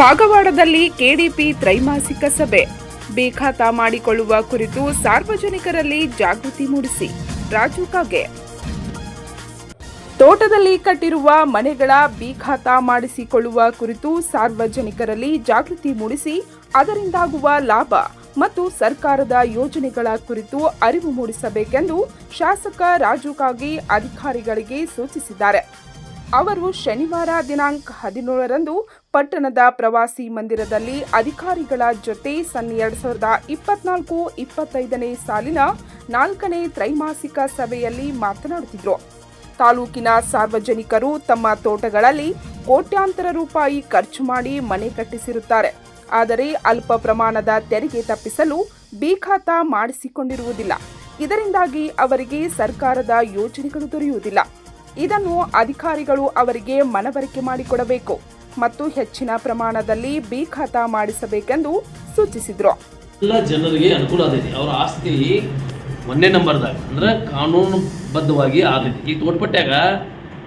ಕಾಗವಾಡದಲ್ಲಿ KDP ತ್ರೈಮಾಸಿಕ ಸಭೆ. ಬೇಖಾತಾ ಮಾಡಿಕೊಳ್ಳುವ ಕುರಿತು ಸಾರ್ವಜನಿಕರಲ್ಲಿ ಜಾಗೃತಿ ಮೂಡಿಸಿ, ರಾಜು ಕಾಗೆ. ತೋಟದಲ್ಲಿ ಕಟ್ಟಿರುವ ಮನೆಗಳ ಬೀಖಾತ ಮಾಡಿಸಿಕೊಳ್ಳುವ ಕುರಿತು ಸಾರ್ವಜನಿಕರಲ್ಲಿ ಜಾಗೃತಿ ಮೂಡಿಸಿ, ಅದರಿಂದಾಗುವ ಲಾಭ ಮತ್ತು ಸರ್ಕಾರದ ಯೋಜನೆಗಳ ಕುರಿತು ಅರಿವು ಮೂಡಿಸಬೇಕೆಂದು ಶಾಸಕ ರಾಜು ಕಾಗೆ ಅಧಿಕಾರಿಗಳಿಗೆ ಸೂಚಿಸಿದ್ದಾರೆ. ಅವರು ಶನಿವಾರ ದಿನಾಂಕ ಹದಿನೇಳರಂದು ಪಟ್ಟಣದ ಪ್ರವಾಸಿ ಮಂದಿರದಲ್ಲಿ ಅಧಿಕಾರಿಗಳ ಜೊತೆ ಸನ್ ಎರಡ್ ಸಾವಿರದ ಇಪ್ಪತ್ನಾಲ್ಕು ಇಪ್ಪತ್ತೈದನೇ ಸಾಲಿನ ನಾಲ್ಕನೇ ತ್ರೈಮಾಸಿಕ ಸಭೆಯಲ್ಲಿ ಮಾತನಾಡುತ್ತಿದ್ದರು ತಾಲೂಕಿನ ಸಾರ್ವಜನಿಕರು ತಮ್ಮ ತೋಟಗಳಲ್ಲಿ ಕೋಟ್ಯಾಂತರ ರೂಪಾಯಿ ಖರ್ಚು ಮಾಡಿ ಮನೆ ಕಟ್ಟಿಸಿರುತ್ತಾರೆ. ಆದರೆ ಅಲ್ಪ ಪ್ರಮಾಣದ ತೆರಿಗೆ ತಪ್ಪಿಸಲು ಬೀಖಾತ ಮಾಡಿಸಿಕೊಂಡಿರುವುದಿಲ್ಲ. ಇದರಿಂದಾಗಿ ಅವರಿಗೆ ಸರ್ಕಾರದ ಯೋಜನೆಗಳು ದೊರೆಯುವುದಿಲ್ಲ. ಇದನ್ನು ಅಧಿಕಾರಿಗಳು ಅವರಿಗೆ ಮನವರಿಕೆ ಮಾಡಿಕೊಡಬೇಕು ಮತ್ತು ಹೆಚ್ಚಿನ ಪ್ರಮಾಣದಲ್ಲಿ ಬಿ ಖಾತಾ ಮಾಡಿಸಬೇಕೆಂದು ಸೂಚಿಸಿದರು. ಎಲ್ಲ ಜನರಿಗೆ ಅನುಕೂಲ ಆದೈತಿ. ಅವರ ಆಸ್ತಿ ಒಂದೇ ನಂಬರ್ದಾಗ, ಅಂದ್ರೆ ಕಾನೂನುಬದ್ಧವಾಗಿ ಆದೈತಿ. ಈ ತೋಟಪಟ್ಟ್ಯಾಗ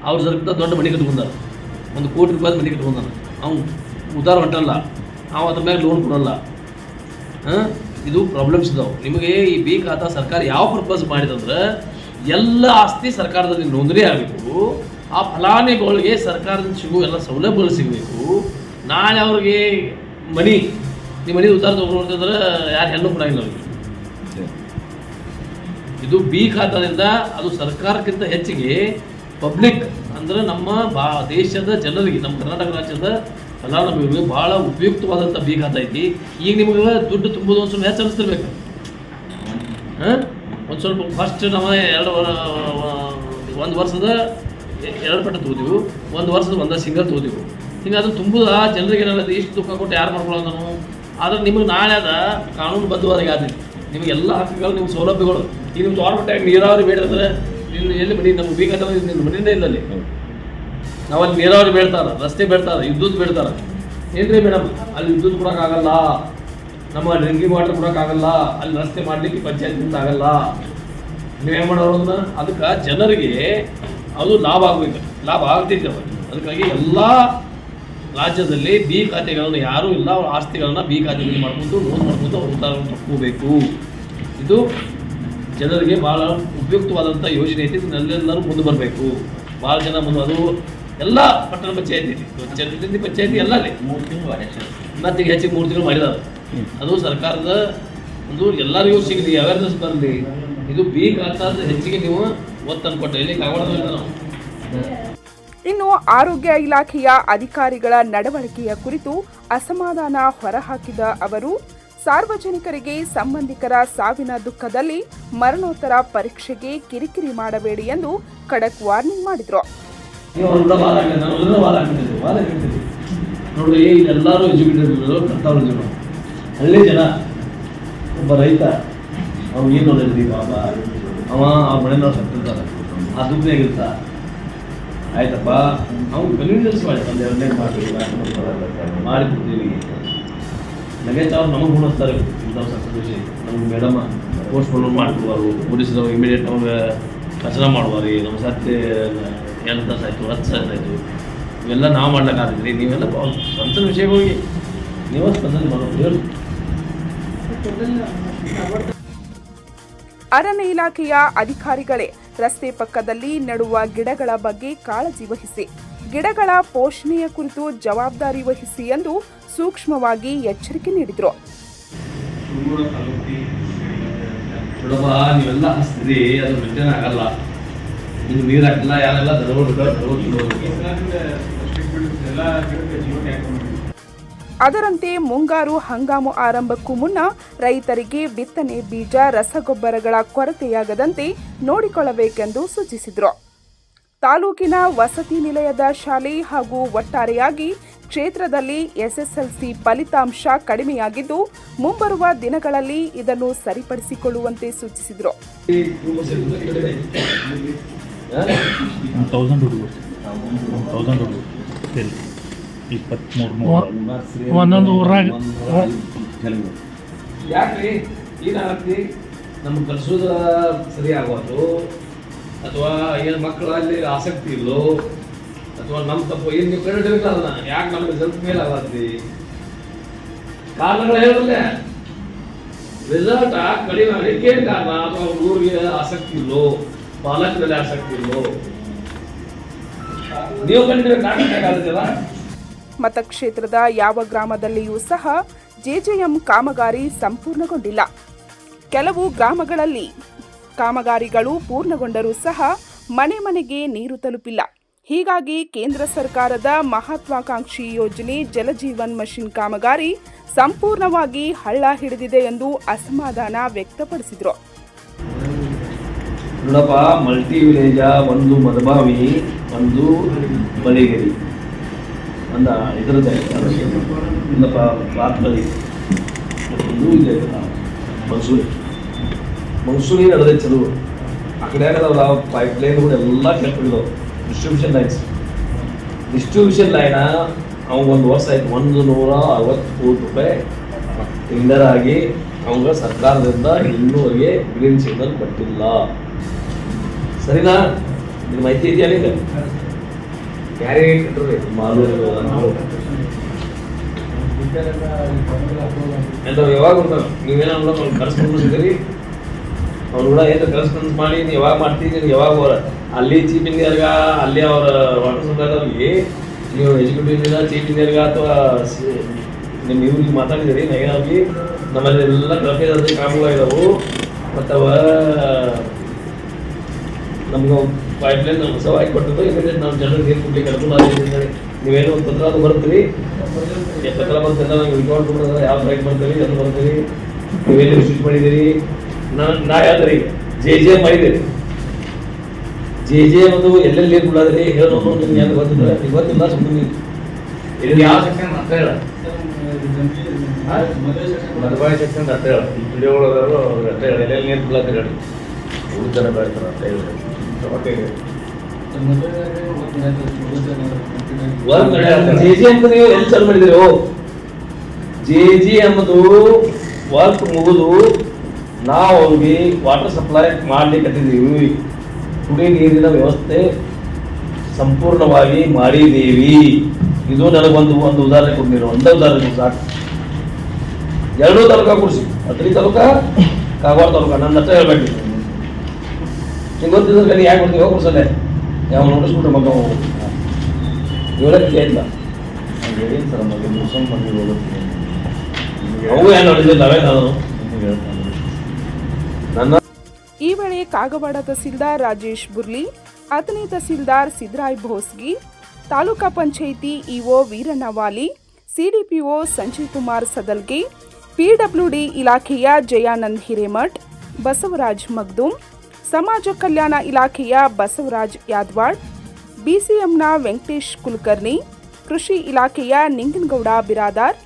ಅವ್ರ ಸರ್ಕಿಂತ ದೊಡ್ಡ ಮನೆ ಕಟ್ಕೊಂಡಾರ. ಒಂದು ಕೋಟಿ ರೂಪಾಯಿ ಮನೆ ಕಟ್ಕೊಂಡಾರ. ಅವ್ನು ಉದಾರ ಹೊಂಟಲ್ಲ ನಾವು ಅದ್ರ ಮೇಲೆ ಲೋನ್ ಕೊಡಲ್ಲ. ಇದು ಪ್ರಾಬ್ಲಮ್ಸ್ ಇದಾವೆ. ನಿಮಗೆ ಈ ಬಿ ಖಾತಾ ಸರ್ಕಾರ ಯಾವ ಪರ್ಪಸ್ ಮಾಡಿದಂದ್ರೆ ಎಲ್ಲ ಆಸ್ತಿ ಸರ್ಕಾರದಲ್ಲಿ ನೋಂದಣಿ ಆಗಬೇಕು. ಆ ಫಲಾನುಭವಿಗಳಿಗೆ ಸರ್ಕಾರದಿಂದ ಸಿಗುವ ಎಲ್ಲ ಸೌಲಭ್ಯಗಳು ಸಿಗಬೇಕು. ನಾಳೆ ಅವ್ರಿಗೆ ಮನಿ ನಿಮ್ಮ ಮನೆ ಉತ್ತಾರ ತಗೊಂಡ್ರೆ ಯಾರು ಹೆಣ್ಣು ಕೊಡಂಗಿಲ್ಲ ಅವ್ರಿಗೆ. ಇದು ಬಿ ಖಾತಾದಿಂದ ಅದು ಸರ್ಕಾರಕ್ಕಿಂತ ಹೆಚ್ಚಿಗೆ ಪಬ್ಲಿಕ್ ಅಂದ್ರೆ ನಮ್ಮ ಬಾ ದೇಶದ ಜನರಿಗೆ, ನಮ್ಮ ಕರ್ನಾಟಕ ರಾಜ್ಯದ ಫಲಾನುಭವಿಗಳಿಗೆ ಭಾಳ ಉಪಯುಕ್ತವಾದಂಥ ಬಿ ಖಾತಾ ಐತಿ. ಈಗ ನಿಮಗೆ ದುಡ್ಡು ತುಂಬೋದು ಅಂತ ಹೆಚ್ಚು ಅನಿಸ್ತಿರ್ಬೇಕು ಹಾಂ? ಒಂದು ಸ್ವಲ್ಪ ಫಸ್ಟ್ ನಾವು ಎರಡು ಒಂದು ವರ್ಷದ ಎರಡು ಪಟ್ಟ ತೋದಿವು ಒಂದು ವರ್ಷದ ಒಂದು ಸಿಂಗಲ್ ತೋದಿವು ಹಿಂಗೆ ಅದು ತುಂಬುದ, ಜನರಿಗೆ ಏನಾಗುತ್ತೆ, ಇಷ್ಟು ದುಃಖ ಕೊಟ್ಟು ಯಾರು ಮಾಡ್ಕೊಳ್ಳೋದು ನಾನು ಆದರೆ ನಿಮಗೆ ನಾಳೆ ಅದ ಕಾನೂನುಬದ್ಧವಾಗಿ ಆದಿತ್ತು ನಿಮಗೆ ಎಲ್ಲ ಹಕ್ಕುಗಳು ನಿಮ್ಮ ಸೌಲಭ್ಯಗಳು. ಈಗ ನಿಮ್ಮ ತೋಟಪಟ್ಟಾಗ ನೀರಾವರಿ ಬೇಡಂದ್ರೆ ನೀನು ಎಲ್ಲಿ ಮನೆ, ನಮ್ಗೆ ಬೇಕಂತ ನಿನ್ನ ಮನೆಯಿಂದ ಇಲ್ಲ ಅಲ್ಲಿ. ನಾವಲ್ಲಿ ನೀರಾವರಿ ಬೇಡ್ತಾರೆ, ರಸ್ತೆ ಬೇಡ್ತಾರ, ವಿದ್ಯುತ್ ಬೇಡ್ತಾರ. ಏನ್ರಿ ಮೇಡಮ್, ಅಲ್ಲಿ ವಿದ್ಯುತ್ ಕೊಡೋಕ್ಕಾಗಲ್ಲ. ನಮ್ಮ ಡ್ರಿಂಕಿಂಗ್ ವಾಟರ್ ಕೊಡೋಕ್ಕಾಗಲ್ಲ ಅಲ್ಲಿ ರಸ್ತೆ ಮಾಡಲಿಕ್ಕೆ ಪಂಚಾಯತ್ನಿಂದ ಆಗಲ್ಲ. ನೀವೇನು ಮಾಡೋದನ್ನ ಅದಕ್ಕೆ ಜನರಿಗೆ ಅದು ಲಾಭ ಆಗಬೇಕು ಲಾಭ ಆಗ್ತೈತೆ ಅವತ್ತು ಅದಕ್ಕಾಗಿ ಎಲ್ಲ ರಾಜ್ಯದಲ್ಲಿ ಬಿ ಖಾತೆಗಳನ್ನು ಯಾರೂ ಇಲ್ಲ ಅವ್ರ ಆಸ್ತಿಗಳನ್ನು ಬಿ ಖಾತೆಗಳಿಗೆ ಮಾಡ್ಕೊಂಡು ಲೋನ್ ಮಾಡ್ಕೊಂಡು ಅವ್ರ ಉತ್ತಾರವನ್ನು ತಕ್ಕೋಬೇಕು. ಇದು ಜನರಿಗೆ ಭಾಳ ಉಪಯುಕ್ತವಾದಂಥ ಯೋಜನೆ ಐತಿ. ಇದನ್ನೆಲ್ಲರೂ ಮುಂದೆ ಬರಬೇಕು. ಭಾಳ ಜನ ಮುಂದೆ ಅದು ಎಲ್ಲ ಪಟ್ಟಣ ಪಂಚಾಯತಿ ಜನಪ್ರತಿನಿಧಿ ಪಂಚಾಯತಿ ಎಲ್ಲ ಅಲ್ಲಿ. ಮೂರು ತಿಂಗಳು ಮತ್ತೆ ಹೆಚ್ಚಿಗೆ ಮೂರು ತಿಂಗಳು ಮಾಡಿದ್ದಾರೆ. ಅದು ಸರ್ಕಾರದ ಒಂದು ಎಲ್ಲರಿಗೂ ಸಿಗಲಿ ಅವೇರ್ನೆಸ್ ಬರಲಿ. ಇದು ಬಿ ಖಾತಾದ ಹೆಚ್ಚಿಗೆ ನೀವು ಒತ್ತನ್ನು ಕೊಟ್ಟರೆ ಇಲ್ಲಿ ಕಾಗವಾಡದಲ್ಲಿ ನಾವು. ಇನ್ನು ಆರೋಗ್ಯ ಇಲಾಖೆಯ ಅಧಿಕಾರಿಗಳ ನಡವಳಿಕೆಯ ಕುರಿತು ಅಸಮಾಧಾನ ಹೊರಹಾಕಿದ ಅವರು ಸಾರ್ವಜನಿಕರಿಗೆ ಸಂಬಂಧಿಕರ ಸಾವಿನ ದುಃಖದಲ್ಲಿ ಮರಣೋತ್ತರ ಪರೀಕ್ಷೆಗೆ ಕಿರಿಕಿರಿ ಮಾಡಬೇಡಿ ಎಂದು ಖಡಕ್ ವಾರ್ನಿಂಗ್ ಮಾಡಿದ್ರು. ನೋಡ್ರಿ ಇಲ್ಲೆಲ್ಲರೂ ಎಜುಕೇಟೆಡ್ ಹಳ್ಳಿ ಜನ, ಒಬ್ಬ ರೈತ, ಅವ್ನು ಏನು ನೋಡಿದ್ರಿ ಪಾಪ ಅವ ಆ ಮನೆಯವ್ರು ಸತ್ತಿರ್ತಾರೆ ಆ ದುಡ್ಡಿನಾಗಿರ್ತ ಆಯ್ತಪ್ಪ, ಅವ್ನು ಕನ್ವೀನಿಯನ್ಸ್ ಮಾಡಿ ಒಂದು ಎರಡನೇ ಮಾಡಿ ಕೊಡ್ತೀವಿ ನಗೇತ್ ಅವ್ರು ನಮಗೆ ಉಣಿಸ್ತಾರೆ ಇಂಥವು ಸತ್ಯ ನಮ್ಗೆ ಮೇಡಮ್ ಪೋಸ್ಟ್ ಮಾರ್ಟಮ್ ಮಾಡ್ಕೊಡುವರು. ಪೊಲೀಸರು ಇಮಿಡಿಯೇಟ್ ಅವ್ರಿಗೆ ರಚನೆ ಮಾಡುವಾರಿ. ನಮ್ಮ ಸತ್ಯ ಎರಡು ತಾಸು ಆಯಿತು ಹತ್ತು ಸಾವಿರ ಆಯಿತು ಇವೆಲ್ಲ ನಾವು ಮಾಡ್ಲಿಕ್ಕಾಗ್ತದ್ರಿ ನೀವೆಲ್ಲ ಸ್ವಂತ ಸ್ವಂತ ವಿಷಯಗಳಿಗೆ ನೀವೇ ಅರಣ್ಯ ಇಲಾಖೆಯ ಅಧಿಕಾರಿಗಳೇ ರಸ್ತೆ ಪಕ್ಕದಲ್ಲಿ ನೆಡುವ ಗಿಡಗಳ ಬಗ್ಗೆ ಕಾಳಜಿ ವಹಿಸಿ. ಗಿಡಗಳ ಪೋಷಣೆಯ ಕುರಿತು ಜವಾಬ್ದಾರಿ ವಹಿಸಿ ಎಂದು ಸೂಕ್ಷ್ಮವಾಗಿ ಎಚ್ಚರಿಕೆ ನೀಡಿದರು. ನೀರು ಹಾಕಿಲ್ಲ ಯಾರೆಲ್ಲ ದರಗಳು ಅದರಂತೆ ಮುಂಗಾರು ಹಂಗಾಮು ಆರಂಭಕ್ಕೂ ಮುನ್ನ ರೈತರಿಗೆ ಬಿತ್ತನೆ ಬೀಜ ರಸಗೊಬ್ಬರಗಳ ಕೊರತೆಯಾಗದಂತೆ ನೋಡಿಕೊಳ್ಳಬೇಕೆಂದು ಸೂಚಿಸಿದರು. ತಾಲೂಕಿನ ವಸತಿ ನಿಲಯದ ಶಾಲೆ ಹಾಗೂ ಒಟ್ಟಾರೆಯಾಗಿ ಕ್ಷೇತ್ರದಲ್ಲಿ ಎಸ್ಎಸ್ಎಲ್ಸಿ ಫಲಿತಾಂಶ ಕಡಿಮೆಯಾಗಿದ್ದು ಮುಂಬರುವ ದಿನಗಳಲ್ಲಿ ಇದನ್ನು ಸರಿಪಡಿಸಿಕೊಳ್ಳುವಂತೆ ಸೂಚಿಸಿದರು. ತೌಸಂಡ್ ಒಂದೊಂದು ಊರಾಗ ಯಾಕ್ರಿ? ಏನಾಗತ್ತಿ ನಮ್ಮ ಕಲಿಸೋದ ಸರಿ ಆಗೋದು ಅಥವಾ ಏನು ಮಕ್ಕಳಲ್ಲಿ ಆಸಕ್ತಿ ಇಲ್ಲೋ? ಅಥವಾ ನಮ್ಮ ತಪ್ಪು ಏನು ನೀವು ಕಂಡು ಅದನ್ನ ಯಾಕೆ ನಮ್ಗೆ ರಿಸಲ್ಟ್ ಮೇಲೆ ಆಗತ್ತಿ ಕಾರಣಗಳು ಹೇಳಿದ್ರೆ ರಿಸಲ್ಟ್ ಕಡಿಮೆ ಆಗಲಿಕ್ಕೆ ಏನ್ ಕಾರಣ ಅಥವಾ ಊರಿಗೆ ಆಸಕ್ತಿ ಇಲ್ಲೋ? ಪಾಲಕರಲ್ಲಿ ಆಸಕ್ತಿ ಇಲ್ಲೋ? ನೀವು ಕಂಡಿದ್ರೆ ಕಾಣಬೇಕಾಗುತ್ತಲ್ಲ ಮತಕ್ಷೇತ್ರದ ಯಾವ ಗ್ರಾಮದಲ್ಲಿಯೂ ಸಹ ಜೆಜೆಎಂ ಕಾಮಗಾರಿ ಸಂಪೂರ್ಣಗೊಂಡಿಲ್ಲ. ಕೆಲವು ಗ್ರಾಮಗಳಲ್ಲಿ ಕಾಮಗಾರಿಗಳು ಪೂರ್ಣಗೊಂಡರೂ ಸಹ ಮನೆ ಮನೆಗೆ ನೀರು ತಲುಪಿಲ್ಲ. ಹೀಗಾಗಿ ಕೇಂದ್ರ ಸರ್ಕಾರದ ಮಹತ್ವಾಕಾಂಕ್ಷಿ ಯೋಜನೆ ಜಲಜೀವನ್ ಮಷಿನ್ ಕಾಮಗಾರಿ ಸಂಪೂರ್ಣವಾಗಿ ಹಳ್ಳ ಹಿಡಿದಿದೆ ಎಂದು ಅಸಮಾಧಾನ ವ್ಯಕ್ತಪಡಿಸಿದರು. ಮಲ್ಟಿ ವಿಲೇಜ ಒಂದು ಮದಬಾವಿ ಒಂದು ಬಲಿಗಿರಿ. ಅಂದ ಇದರದ್ದೇ ಇಲ್ಲಪ್ಪ ರಾತ್ರಿ ಒಂದು ಇದೆ ಮನ್ಸೂರಿ ಮನ್ಸೂರಿ ನಡೆದೈತೆ ಚಲೋ ಆ ಕಡೆ ಆಗದವಲ್ಲ ಪೈಪ್ ಲೈನ್ಗಳು ಎಲ್ಲ ಕೆಟ್ಟಿದ್ದಾವೆ ಡಿಸ್ಟ್ರಿಬ್ಯೂಷನ್ ಲೈನ್ಸ್ ಡಿಸ್ಟ್ರಿಬ್ಯೂಷನ್ ಲೈನ ಅವ್ಗೆ ಒಂದು ವರ್ಷ ಆಯ್ತು. ಒಂದು ನೂರ ಅರವತ್ತು ಕೋಟಿ ರೂಪಾಯಿ ಟೆಂಡರ್ ಆಗಿ ಅವಾಗ ಸರ್ಕಾರದಿಂದ ಇನ್ನೂವರೆಗೆ ಗ್ರೀನ್ ಸಿಗ್ನಲ್ ಕೊಟ್ಟಿಲ್ಲ. ಸರಿನಾ? ನಿಮ್ಮ ಮಾಹಿತಿ ಇದೆಯಾ ನಿಂಗೆ ಯಾರೇ ಕಟ್ಟರಿ ಮಾಲೂರು ಎಂತ ಯಾವಾಗ ಬರ್ತಾನೆ ನೀವೇನೋ ಕೂಡ ಒಂದು ಇದ್ದೀರಿ ಅವ್ನು ಕೂಡ ಏನು ಕರೆಸ್ಪೊಂಡೆನ್ಸ್ ಮಾಡಿ, ನೀವು ಯಾವಾಗ ಮಾಡ್ತೀರಿ ಯಾವಾಗ ಅವರ ಅಲ್ಲಿ ಚೀಫ್ ಇಂಜಿನಿಯರ್ಗ ಅಲ್ಲಿ ಅವರ ವಾಟರ್ ಸಪ್ಲೈದವ್ರಿಗೆ ನೀವು ಎಕ್ಸಿಕ್ಯೂಟಿವ್ ಇಂಜಿನಿಯರ್ ಚೀಫ್ ಇಂಜಿನಿಯರ್ಗ ಅಥವಾ ನಿಮ್ಮ ಇವ್ರಿಗೆ ಮಾತಾಡಿದಿರಿ ನೈನಾಗಿ ನಮ್ಮಲ್ಲಿ ಎಲ್ಲ ಕಲ್ಪಿದ ಕಾಮಗಾರಿದವು ಮತ್ತು ಅವ ನಮ್ಗೆ ಪೈಪ್ ಲೈನ್ ಹೊಸವಾಗಿ ಕೊಟ್ಟಿದ್ದು. ಇಮಿಡಿಯೇಟ್ ನಾವು ಜನರಿಗೆ ನೀರು ಕೊಡ್ಲಿಕ್ಕೆ ಅನುಕೂಲ ಆಗಿದೆ ನೀವೇನೋ ಒಂದು ಪತ್ರ ಅದು ಬರ್ತೀರಿ. ಈ ಪತ್ರ ಬಂತ ನಾವು ರಿಕಾರ್ಡ್ ಕೊಡೋದ್ರೆ ಯಾವ ಟ್ರೈಕ್ ಬರ್ತೀರಿ ಅದು ಬರ್ತೀರಿ ನೀವೇನು ಸ್ವಿಚ್ ಮಾಡಿದ್ದೀರಿ? ನಾನು ನಾ ಹೇಳ್ತೀರಿ ಜೆ ಜೆ ಮಾಡಿದ್ದೀರಿ ಜೆ ಜೆ ಒಂದು ಎಲ್ಲೆಲ್ಲಿ ನೀರು ಬಿಡೋದ್ರಿ ಹೇಳೋದು ನಿಮ್ಗೆ ಯಾಕೆ ಗೊತ್ತಿಲ್ಲ. ನಿಮ್ಗೆ ಗೊತ್ತಿಲ್ಲ ಸುಮ್ಮನೆ ಇದು ಯಾವ ಸೆಕ್ಷನ್ ಅಂತ ಹೇಳ. ಮದುವೆ ಸೆಕ್ಷನ್ ಅಂತ ಹೇಳ. ವಿಡಿಯೋ ಒಳಗಾದ್ರು ಅಂತ ಹೇಳಿ ಎಲ್ಲೆಲ್ಲಿ ನೀರು ಬಿಡತ್ತೆ ಹೇಳಿ. ಉಳಿದನ ಬೆಳ್ತಾರ ಅಂತ ಹೇಳಿ. ವರ್ಕ್ ಚಾಲು ವರ್ಕ್ ಮುಗಿದು ನಾವು ಅವ್ರಿಗೆ ವಾಟರ್ ಸಪ್ಲೈ ಮಾಡ್ಲಿಕ್ಕೆ ಕುಡಿ ನೀರಿನ ವ್ಯವಸ್ಥೆ ಸಂಪೂರ್ಣವಾಗಿ ಮಾಡಿದ್ದೀವಿ ಇದು ನನಗೊಂದು ಒಂದು ಉದಾಹರಣೆ ಕೊಟ್ಟಿರೋ ಒಂದೇ ಉದಾಹರಣೆ ಸಾಕು. ಎರಡೂ ತಾಲೂಕಾ ಕೊಡಿಸಿ ಅತ್ರಿ ತಾಲೂಕಾ, ಕಾಗವಾಡ ತಾಲೂಕಾ. ನನ್ನ ಹತ್ರ ಹೇಳ್ಬೇಕು ನಿಂಗೆ ಗೊತ್ತಿದ್ರೆ ಕಲಿ ಯಾಕೆ ಕೊಡ್ತೀವಿ ಹೋಗಿ ಕೊಡ್ಸಲ್ಲ ಯಾವ ನೋಡಿಸ್ಬಿಟ್ರೆ ಮಗ ಹೇಳಕ್ಕೆ ಇಲ್ಲ ಹೇಳಿನ ಸರ್ ಮತ್ತೆ ಮುಗಿಸ್ಕೊಂಡು ಹೋಗುತ್ತೆ ಅವು ಏನು ನೋಡಿದ್ರೆ? ನಾವೇ ನಾನು ನನ್ನ ಈ ವೇಳೆ Kagwad tahsildar Rajesh Burli Athani tahsildar Siddaray Bhosgi taluka panchayat EO Veeranavali CDPO Sanjay Kumar Sadalgi PWD ಇಲಾಖೆಯ ಜಯಾನಂದ್ ಹಿರೇಮಠ್ ಬಸವರಾಜ್ ಮಗ್ದುಮ್ ಸಮಾಜ ಕಲ್ಯಾಣ ಇಲಾಖೆಯ ಬಸವರಾಜ್ ಯಾದವಾಡ್ ಬಿಸಿಎಂನ ವೆಂಕಟೇಶ್ ಕುಲಕರ್ಣಿ, ಕೃಷಿ ಇಲಾಖೆಯ ನಿಂಗನಗೌಡ ಬಿರಾದಾರ್,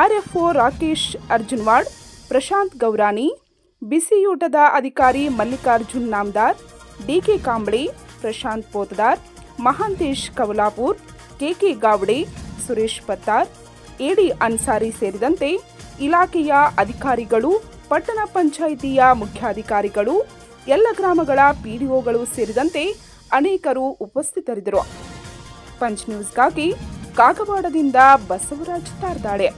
ಆರ್ಎಫ್ಒ ರಾಕೇಶ್ ಅರ್ಜುನ್ವಾಡ್ ಪ್ರಶಾಂತ್ ಗೌರಾನಿ ಬಿಸಿಯೂಟದ ಅಧಿಕಾರಿ Mallikarjun Namdar, DK Kambali, Prashant Potdar, Mahantesh Kavalapur, KK Gawade, Suresh Pattar, AD Ansari ಸೇರಿದಂತೆ ಇಲಾಖೆಯ ಅಧಿಕಾರಿಗಳು, ಪಟ್ಟಣ ಪಂಚಾಯಿತಿಯ ಮುಖ್ಯಾಧಿಕಾರಿಗಳು ಎಲ್ಲ ಗ್ರಾಮಗಳ ಪಿಡಿಒಗಳು ಸೇರಿದಂತೆ ಅನೇಕರು ಉಪಸ್ಥಿತರಿದ್ದರು. ಪಂಚ್ ನ್ಯೂಸ್ಗಾಗಿ ಕಾಗವಾಡದಿಂದ ಬಸವರಾಜ್ ತಾರ್ದಾಳೆ.